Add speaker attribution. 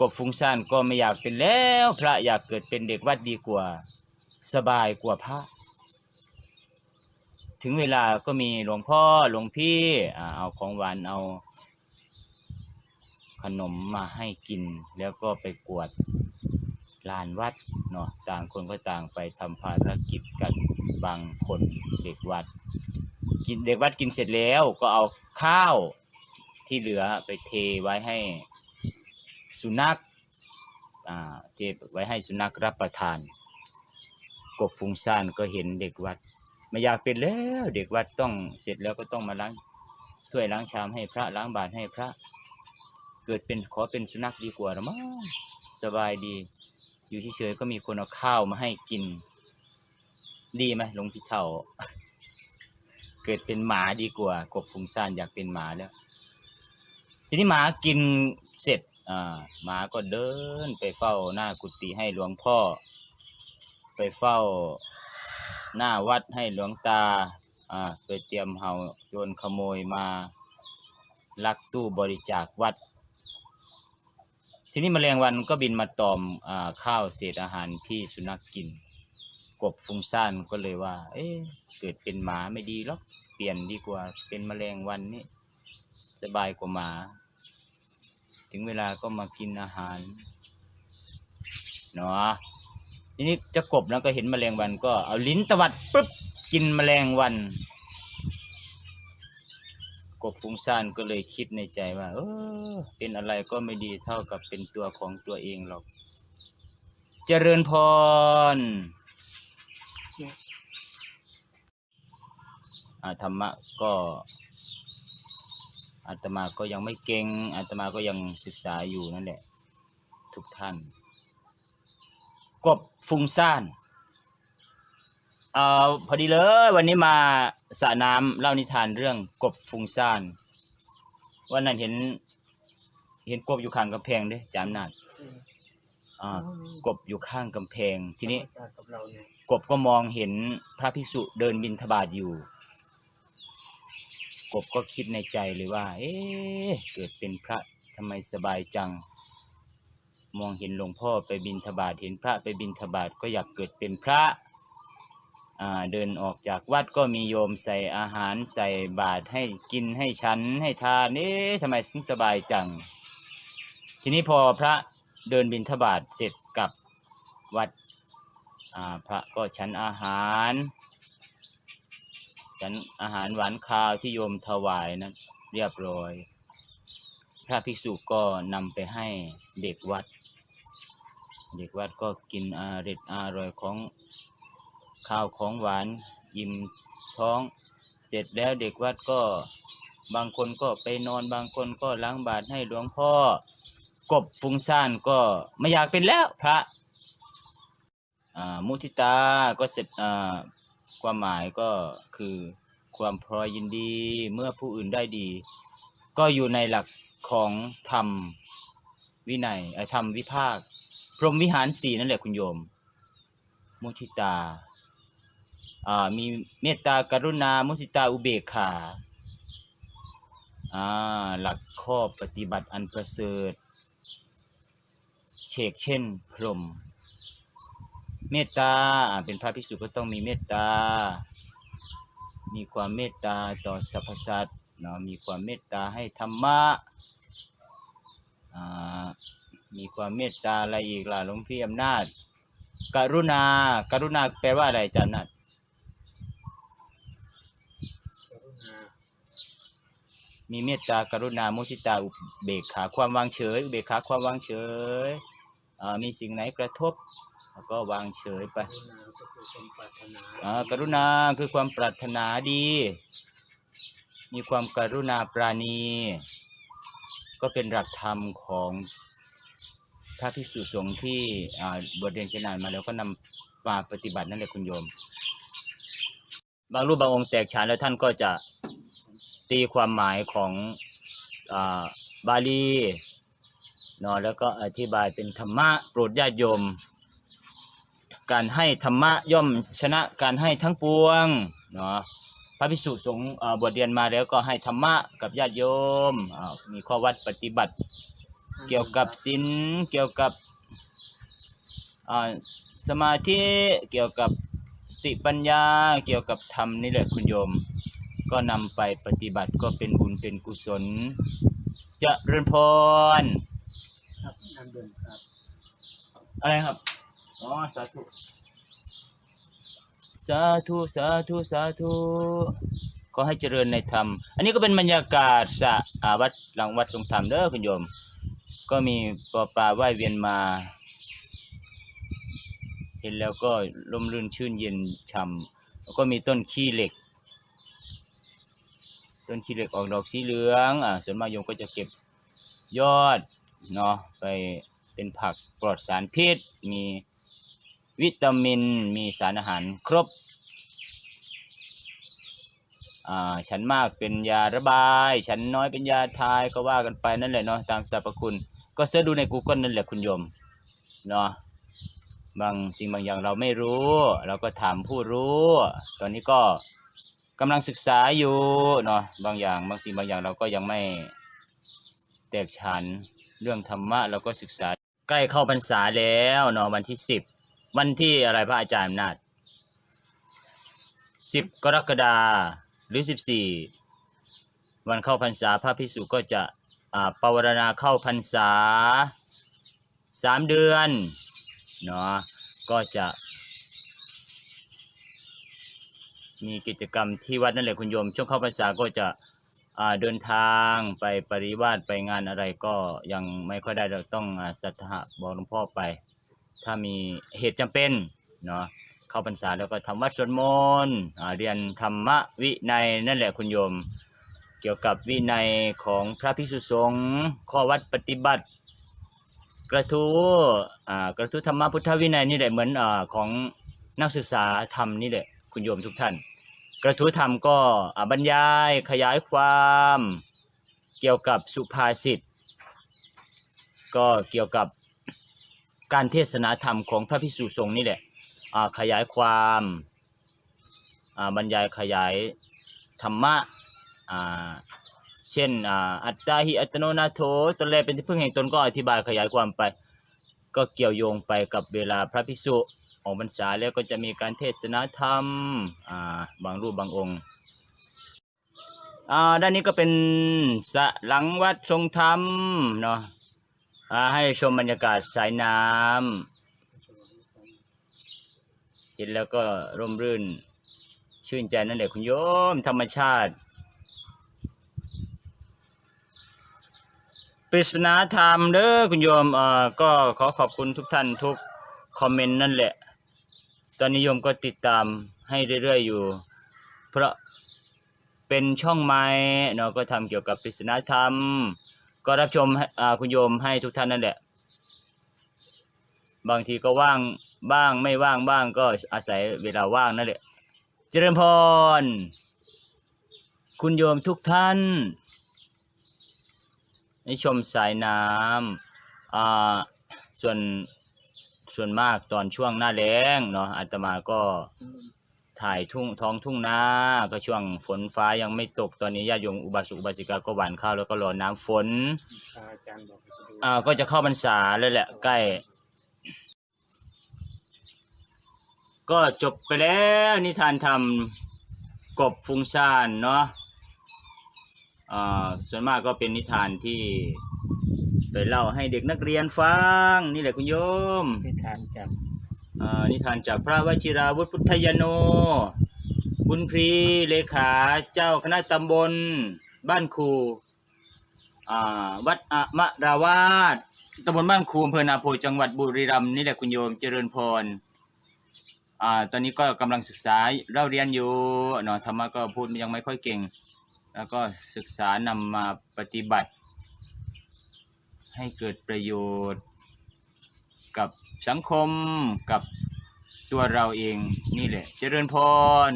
Speaker 1: กบฟุ้งซ่านก็ไม่อยากเป็นแล้ว พระอยากเกิดเป็นเด็กวัดดีกว่า สบายกว่าพระ ถึงเวลาก็มีหลวงพ่อหลวงพี่เอาของหวานเอา ขนมมาให้กิน แล้วก็ไปกวดลานวัดเนาะต่างคนก็ต่างไปทำภารกิจกันบางคนเด็กวัด กินเด็กวัดกินเสร็จแล้วก็เอาข้าวที่เหลือไปเทไว้ให้ สุนัขอ่าเทไว้ให้สุนัขรับประทาน กบฟุ้งซ่านก็เห็นเด็กวัด ไม่อยากเป็นแล้วเด็กวัดต้องเสร็จแล้วก็ต้องมาล้างถ้วยล้างชามให้พระล้างบาตรให้พระ เกิดเป็นขอเป็นสุนัขดีกว่าหรือมั้งสบายดี อยู่เฉยๆก็มีคนเอาข้าวมาให้กิน ดีไหมหลวงพี่เท่า เกิดเป็นหมาดีกว่า กบฟุ้งซ่านอยากเป็นหมาแล้ว ทีนี้หมากินเสร็จ อ่าหมาก็เดินไปเฝ้าหน้ากุฏิให้หลวงพ่อ ไปเฝ้าหน้าวัดให้หลวงตาอ่าไปเตรียมเห่าโจรขโมยมาลักตู้บริจาควัด ทีนี้แมลงวันก็บินมาตอมอ่าข้าวเศษอาหารที่สุนัขกกิน กบฟุ้งซ่านก็เลยว่า เอ๊ะเกิดเป็นหมาไม่ดีหรอกเปลี่ยนดีกว่าเป็นแมลงวันนี่สบายกว่าหมา ถึงเวลาก็มากินอาหารเนาะทีนี้จะกบแล้วก็เห็นแมลงวันก็เอาลิ้นตวัดปุ๊บกินแมลงวัน กบฟุ้งซ่านก็เลยคิดในใจว่า เออเป็นอะไรก็ไม่ดีเท่ากับเป็นตัวของตัวเองหรอกเจริญพรธรรมะก็ อาตมาก็ยังไม่เก่งอาตมาก็ยังศึกษาอยู่นั่นแหละ ทุกท่าน กบฟุ้งซ่านเอ่อพอดีเลยวันนี้มาสระน้ำเล่านิทานเรื่องกบฟุ้งซ่านวันนั้นเห็น เห็นกบอยู่ข้างกำแพงเด้จามนาดอ่ากบอยู่ข้างกำแพง ทีนี้
Speaker 2: กับเราเนี่ย
Speaker 1: กบก็มองเห็นพระภิกษุเดินบิณฑบาตอยู่ กบก็คิดในใจเลยว่า เอ๊ะเกิดเป็นพระทำไมสบายจัง มองเห็นหลวงพ่อไปบิณฑบาตเห็นพระไปบิณฑบาตก็อยากเกิดเป็นพระเดินออกจากวัดก็มีโยมใส่อาหารใส่บาตรให้กินให้ฉันให้ทานเอ๊ะทำไมถึงสบายจัง ทีนี้พอพระเดินบิณฑบาตเสร็จกลับวัดพระก็ฉันอาหาร ฉันอาหารหวานข้าวที่โยมถวายนั้นเรียบร้อย พระภิกษุก็นำไปให้เด็กวัด เด็กวัดก็กินอาร็ดอร่อยของข้าวของหวานอิ่มท้อง เสร็จแล้วเด็กวัดก็บางคนก็ไปนอนบางคนก็ล้างบาตรให้หลวงพ่อกบฟุ้งซ่านก็ไม่อยากเป็นแล้วพระมุทิตาก็เสร็จอ่า ความหมายก็คือความพอยยินดีเมื่อผู้อื่นได้ดี ก็อยู่ในหลักของธรรมวินัยธรรมวิภาค พรหมวิหารสี่นั่นแหละคุณโยม มุทิตาอ่ามีเมตตากรุณา มุทิตาอุเบกขาอ่าหลักข้อปฏิบัติอันประเสริฐเชกเช่น พรหม เมตตาอ่าเป็นพระภิกษุก็ต้องมีเมตตา มีความเมตตาต่อสรรพสัตว์เนาะมีความเมตตาให้ธรรมะอ่ามีความเมตตาอะไรอีกล่ะหลวงพี่อำนาจ กรุณา กรุณาแปลว่าอะไรอาจารย์นัด
Speaker 2: กรุณา
Speaker 1: มีเมตตากรุณามุทิตาอุเบกขาความวางเฉยอุเบกขาความวางเฉยอ่ามีสิ่งไหนกระทบ แล้วก็วางเฉยไป
Speaker 2: กรุณาก็คือความปรารถนา
Speaker 1: อ่ากรุณาคือความปรารถนาดี มีความกรุณาปราณี ก็เป็นหลักธรรมของพระภิกษุสงฆ์ที่อ่าบวชเรียนเชนานมาแล้วก็นำมาปฏิบัตินั่นแหละคุณโยม บางรูปบางองค์แตกฉานแล้วท่านก็จะตีความหมายของอาบาลีเนาะแล้วก็อธิบายเป็นธรรมะโปรดญาติโยม การให้ธรรมะย่อมชนะการให้ทั้งปวงเนาะพระภิกษุสงฆ์เอ่อบวชเรียนมาแล้วก็ให้ธรรมะกับญาติโยมอ่ามีข้อวัดปฏิบัติ เกี่ยวกับศีลเกี่ยวกับอ่าสมาธิเกี่ยวกับสติปัญญาเกี่ยวกับธรรมนี่แหละคุณโยม ก็นำไปปฏิบัติก็เป็นบุญเป็นกุศลเจะเริญพร
Speaker 2: ครับนั่นเดินครับ
Speaker 1: อะไรครับ อ๋อสาธุ สาธุ สาธุ สาธุ ขอให้เจริญในธรรม อันนี้ก็เป็นบรรยากาศสะอาวัดหลังวัดทรงธรรมเด้อคุณโยม ก็มีปลาปลาว่ายเวียนมา เห็นแล้วก็ร่มรื่นชื่นเย็นช่ำแล้วก็มีต้นขี้เหล็ก ต้นขี้เหล็กออกดอกสีเหลือง อ่าส่วนมากโยมก็จะเก็บยอดเนาะไปเป็นผักปลอดสารพิษมี วิตามินมีสารอาหารครบอ่าฉันมากเป็นยาระบาย ฉันน้อยเป็นยาทายก็ว่ากันไปนั่นแหละเนาะตามสรรพคุณ ก็เสิร์ชดูใน Google นั่นแหละคุณโยมเนาะบางสิ่งบางอย่างเราไม่รู้ เราก็ถามผู้รู้ ตอนนี้ก็กำลังศึกษาอยู่เนาะบางอย่างบางสิ่งบางอย่างเราก็ยังไม่แตกฉานเรื่องธรรมะเราก็ศึกษาใกล้เข้าพรรษาแล้วเนาะวันที่สิบ วันที่อะไรพระอาจารย์อำนาจสิบกรกฎาหรือสิบสี่วันเข้าพรรษาพระพิสุก็จะอ่าปวารณาเข้าพรรษาสามเดือนเนาะก็จะมีกิจกรรมที่วัดนั่นแหละคุณโยม ช่วงเข้าพรรษาก็จะอ่าเดินทางไปปริวาสไปงานอะไรก็ยังไม่ค่อยได้เราต้องสัทธะบอกหลวงพ่อไป ถ้ามีเหตุจำเป็นเนาะเข้าพรรษาแล้วก็ทำวัดสวดมนต์เรียนธรรมะวินัยนั่นแหละคุณโยม เกี่ยวกับวินัยของพระภิกษุสงฆ์ข้อวัดปฏิบัติ กระทู้กระทู้ธรรมะพุทธวินัยนี่แหละเหมือนอของนักศึกษาธรรมนี่แหละคุณโยมทุกท่าน กระทู้ธรรมก็บรรยายขยายความเกี่ยวกับสุภาษิตก็เกี่ยวกับ การเทศนาธรรมของพระภิกษุสงฆ์นี่แหละขยายความบรรยายขยายธรรมะเช่นอัตตาหิอัตโนนาโถตนแรกเป็นที่พึ่งแห่งตนก็อธิบายขยายความไป ก็เกี่ยวโยงไปกับเวลาพระภิกษุออกพรรษาแล้วก็จะมีการเทศนาธรรมบางรูปบางองค์ด้านนี้ก็เป็นสหลังวัดทรงธรรมเนาะ อ่าให้ชมบรรยากาศสายน้ำเห็นแล้วก็ร่มรื่น ชื่นใจนั่นแหละคุณโยม ธรรมชาติ ปริศนาธรรมเด้อคุณโยมเอ่อก็ขอขอบคุณทุกท่านทุกคอมเมนต์นั่นแหละ ตอนนี้โยมก็ติดตามให้เรื่อยๆอยู่ เพราะเป็นช่องไม้เนาะก็ทำเกี่ยวกับปริศนาธรรม ก็รับชมให้คุณโยมให้ทุกท่านนั่นแหละ บางทีก็ว่างบ้างไม่ว่างบ้างก็อาศัยเวลาว่างนั่นแหละ เจริญพร คุณโยมทุกท่านให้ชมสายน้ำอ่าส่วนส่วนมากตอนช่วงหน้าแล้งเนาะอาตมาก็ ถ่ายทุ่งท้องทุ่งนาก็ช่วงฝนฟ้ายังไม่ตกตอนนี้ญาติโยมอุบาสกอุบาสิกาก็หว่านข้าวแล้วก็รอน้ำฝน
Speaker 2: อาจารย์บอกให้ไปดู
Speaker 1: อ่าก็จะเข้าพรรษาแล้วแหละใกล้ ก็จบไปแล้วนิทานธรรมกบฟุ้งซ่านเนาะอ่าส่วนมากก็เป็นนิทานที่ไปเล่าให้เด็กนักเรียนฟัง นี่แหละคุณโยม
Speaker 2: นิทานจ
Speaker 1: อ่า นิทานจากพระวชิราวุธพุทธยโน บุญพรีเลขาเจ้าคณะตำบล บ้านคูวัดอะมะราวาสตำบลบ้านคูอำเภอนาโพจังหวัดบุรีรัมย์นี่แหละคุณโยมเจริญพรอ่าตอนนี้ก็กำลังศึกษาเล่าเรียนอยู่เนาะธรรมะก็พูดยังไม่ค่อยเก่ง แล้วก็ศึกษานำมาปฏิบัติ ให้เกิดประโยชน์กับ สังคมกับตัวเราเองนี่แหละ เจริญพร